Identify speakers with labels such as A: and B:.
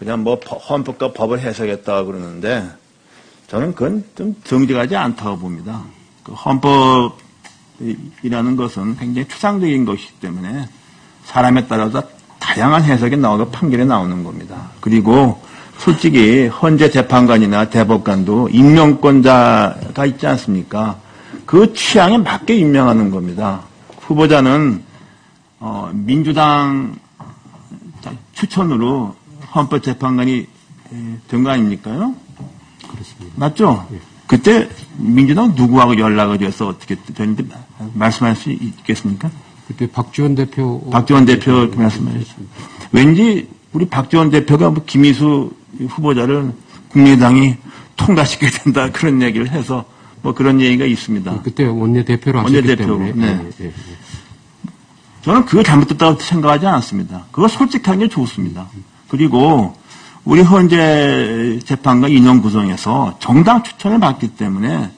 A: 그냥 뭐 헌법과 법을 해석했다 그러는데 저는 그건 좀 정직하지 않다고 봅니다. 그 헌법이라는 것은 굉장히 추상적인 것이기 때문에 사람에 따라서 다양한 해석이 나오고 판결이 나오는 겁니다. 그리고 솔직히 헌재 재판관이나 대법관도 임명권자가 있지 않습니까? 그 취향에 맞게 임명하는 겁니다. 후보자는 어, 민주당 추천으로 헌법재판관이 된 거 아닙니까요?
B: 그렇습니다.
A: 맞죠? 예. 그때 민주당 누구하고 연락을 해서 어떻게 되는지 말씀할 수 있겠습니까?
B: 그때 박지원 대표.
A: 박지원 대표 말씀하셨습니다. 왠지 우리 박지원 대표가 뭐 김희수 후보자를 국민의당이 통과시켜야 된다 그런 얘기를 해서 뭐 그런 얘기가 있습니다.
B: 그때 원내 대표로 하셨기 원내 대표로, 때문에. 네. 네. 네.
A: 저는 그거 잘못됐다고 생각하지 않습니다. 그거 솔직한 게 좋습니다. 그리고 우리 헌재 재판관 인원 구성에서 정당 추천을 받기 때문에